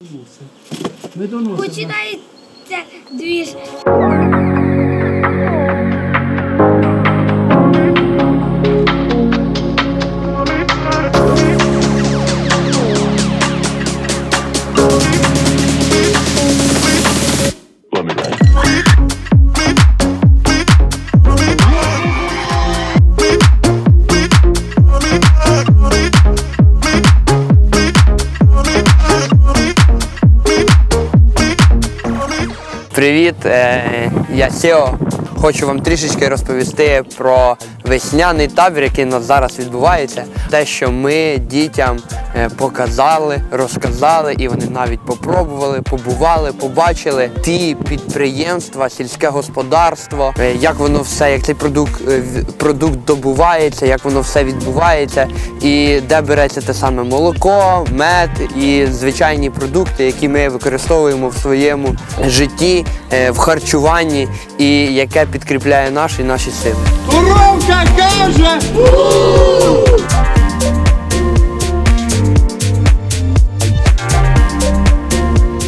Ми. Починається двіж. Привіт, е, я Сео. Хочу вам трішечки розповісти про весняний табір, який у нас зараз відбувається. Те, що ми дітям е, показали, розказали, і вони навіть попробували, побували, побачили ті підприємства, сільське господарство, е, як воно все, як цей продукт, е, продукт добувається, як воно все відбувається, і де береться те саме молоко, мед і звичайні продукти, які ми використовуємо в своєму житті, в харчуванні, і яке підкріпляє наші наші сили. Каже!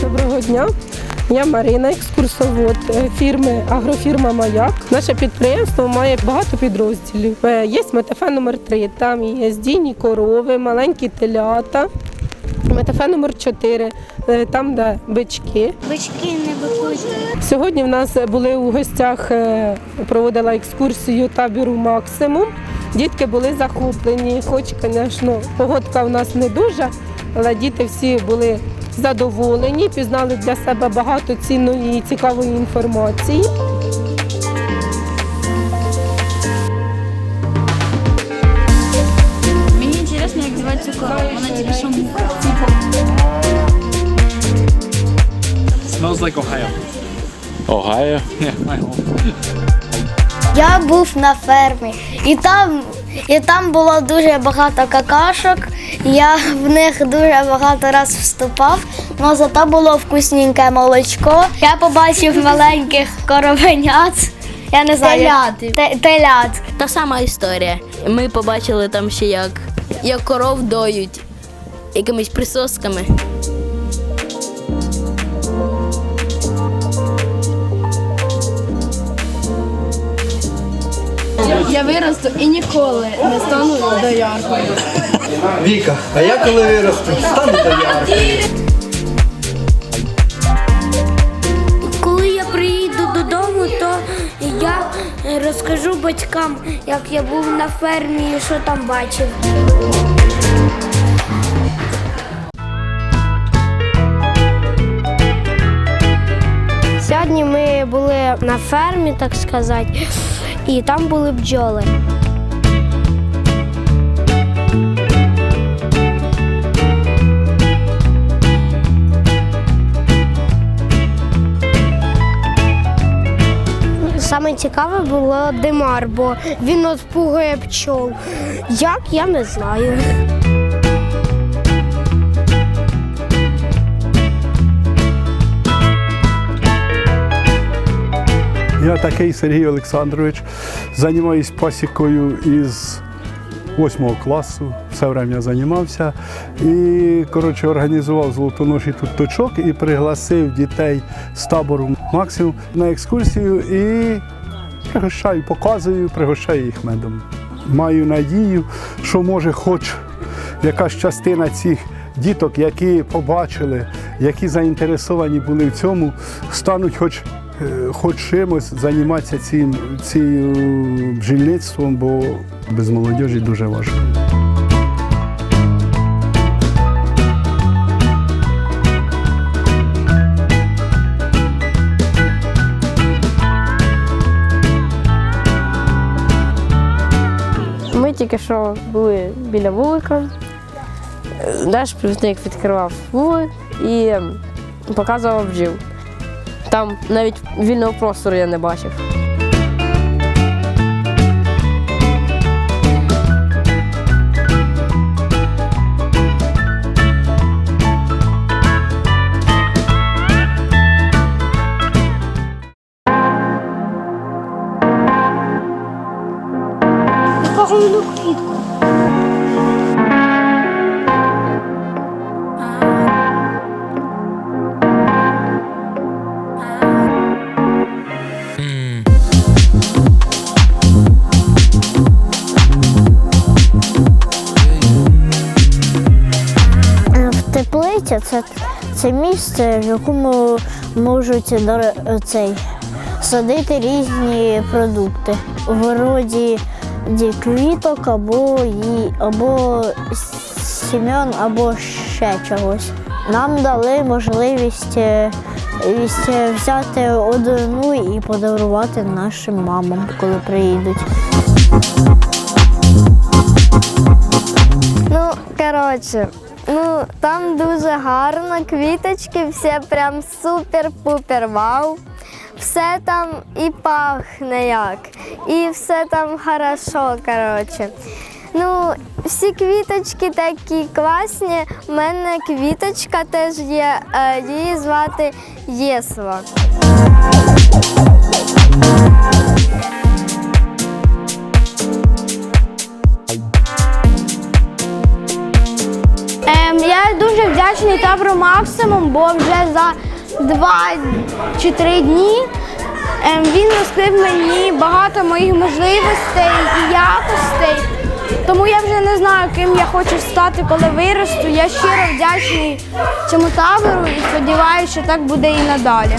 Доброго дня. Я Марина, екскурсовод фірми Агрофірма Маяк. Наше підприємство має багато підрозділів. Е, Є МТФ номер 3 там є здійні корови, маленькі телята. МТФ номер 4 е, там, де бички. Бички не бикують. Сьогодні в нас були у гостях, е, проводила екскурсію табіру Максимум. Дітки були захоплені, хоч, звісно, погодка в нас не дуже, але діти всі були задоволені, пізнали для себе багато цінної і цікавої інформації. Like Ohio. Ohio? Yeah, my home. Я був на фермі, і там, і там було дуже багато какашок. Я в них дуже багато раз вступав, але зато було вкусненьке молочко. Я побачив маленьких коровенят. Я не знаю. Телят. Те- телят. Та сама історія. Ми побачили там ще як, як коров доють якимись присосками. Я виросту і ніколи не стану дояркою. Віка, а я коли виросту, стану дояркою. Коли я приїду додому, то я розкажу батькам, як я був на фермі і що там бачив. Сьогодні ми були на фермі, так сказати, і там були бджоли. Саме цікаве було димар, бо він отпугує пчол. Як я не знаю. Я такий Сергій Олександрович. Займаюся пасікою із 8 класу, все время займався. І коротше, організував золотоноші тут точок і пригласив дітей з табору максимум на екскурсію і пригощаю, показую, пригощаю їх медом. Маю надію, що може хоч якась частина цих діток, які побачили, які заінтересовані були в цьому, стануть хоч, хоч чимось займатися цим, цим бджільництвом, бо без молодіжі дуже важко. Ми тільки що були біля вулика. Е, Наш провідник відкривав вулик і показував бджіл. Там навіть вільного простору я не бачив. Якого воно квітку? Це, це місце, в якому можуть цей, садити різні продукти. У городі квіток або, або сім'ян, або ще чогось. Нам дали можливість е, е, взяти одну і подарувати нашим мамам, коли приїдуть. Ну, коротше, ну там дуже гарно, квіточки, все прям супер-пупер вау. Все там і пахне як, і все там хорошо, коротше. Ну, всі квіточки такі класні. У мене квіточка теж є, е, її звати Єсла. Я дуже вдячний табору максимум, бо вже за два чи три дні ем, він розкрив мені багато моїх можливостей і якостей. Тому я вже не знаю, ким я хочу стати, коли виросту. Я щиро вдячний цьому табору і сподіваюся, що так буде і надалі.